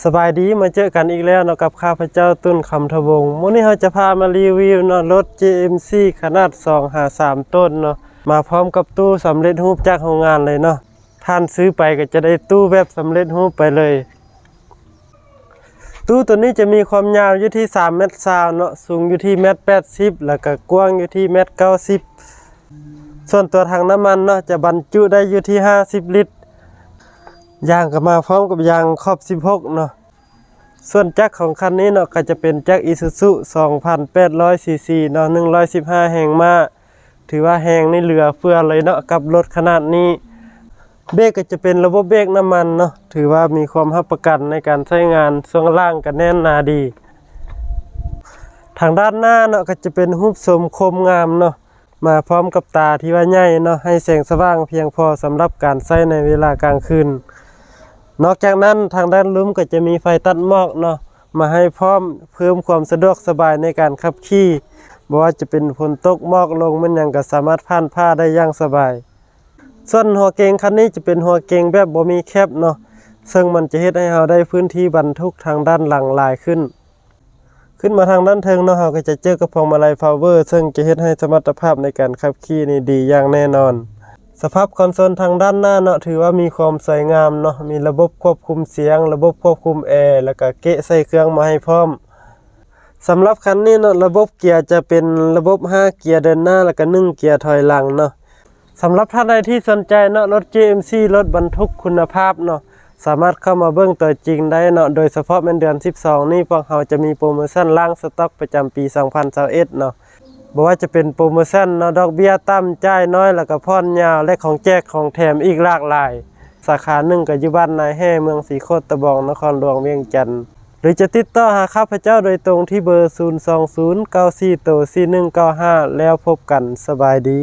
สบายดีมาเจอกันอีกแล้วเนาะกับข้าพเจ้าตุ้นคำทวงมื้อนี้เราจะพามารีวิวเนาะรถ GMC ขนาด2หา3ต้นเนาะมาพร้อมกับตู้สำเร็จรูปจากโรงงานเลยเนาะท่านซื้อไปก็จะได้ตู้แบบสำเร็จรูปไปเลย ตู้ตัวนี้จะมีความยาวอยู่ที่3เมตรซาวเนาะสูงอยู่ที่เมตร80 แล้วก็กว้างอยู่ที่เมตร90 ส่วนตัวถังน้ำมันเนาะจะบรรจุได้อยู่ที่ 50 ลิตร ยางก็มาพร้อมกับยางครอบ 16 เนาะ ส่วนแจักรของคันนี้เนาะก็จะเป็นแจักร Isuzu 2,800 cc เนาะ115 แห่งมาถือว่าแห่งนี่เหลือเฟือเลยเนาะกับรถขนาดนี้ เบรกก็จะเป็นระบบเบรกน้ำมันเนาะถือว่ามีความรับประกันในการใช้งานช่วงล่างก็แน่นหนาดี ทางด้านหน้าเนาะก็จะเป็นรูปทรงคมงามเนาะมาพร้อมกับตาที่ว่าใหญ่เนาะให้แสงสว่างเพียงพอสำหรับการใช้ในเวลากลางคืน นอกจากนั้นทางด้านลุ้มก็จะมีไฟตัดหมอกเนาะมาให้พร้อมเพิ่มความสะดวกสบายในการขับขี่บ่ว่าจะเป็นฝนตกหมอกลงมันยังก็สามารถผ่านผ้าได้อย่างสบาย ส่วนหัวเกงคันนี้จะเป็นหัวเกงแบบบ่มีแคบเนาะซึ่งมันจะเฮ็ดให้เราได้พื้นที่บรรทุกทางด้านหลังลายขึ้น ขึ้นมาทางด้านเทิงเนาะเราก็จะเจอกับพวงมาลัยพาวเวอร์ซึ่งจะเฮ็ดให้สมรรถภาพในการขับขี่นี่ดีอย่างแน่นอน สภาพคอนโซลทางด้านหน้าเนาะถือว่ามีความสวยงามเนาะมีระบบควบคุมเสียง ระบบควบคุมแอร์แล้วก็เกะใส่เครื่องมาให้พร้อมสำหรับคันนี้เนาะระบบเกียร์จะเป็นระบบ 5 เกียร์เดินหน้าแล้วก็1เกียร์ถอยหลังเนาะสำหรับท่านใดที่สนใจเนาะรถ GMC รถบรรทุกคุณภาพเนาะสามารถเข้ามาเบิ่งตัวจริงได้เนาะโดยเฉพาะเป็นเดือน 12 นี่พวกเราจะมีโปรโมชั่นล่างสต็อกประจำปี 2021เนาะ บ่ว่าจะเป็นโปรโมชั่นเนาะดอกเบี้ยต่ำจ่ายน้อยแล้วก็ผ่อนยาวและของแจกของแถมอีกหลากหลาย สาขาหนึ่งกับยุบ้านนายแห่เมืองสีโคตรตะบองนครหลวงเวียงจันทร์หรือจะติดต่อหาข้าพเจ้าโดยตรงที่เบอร์ 0 2 0 9 4 4 1 9 5 แล้วพบกันสบายดี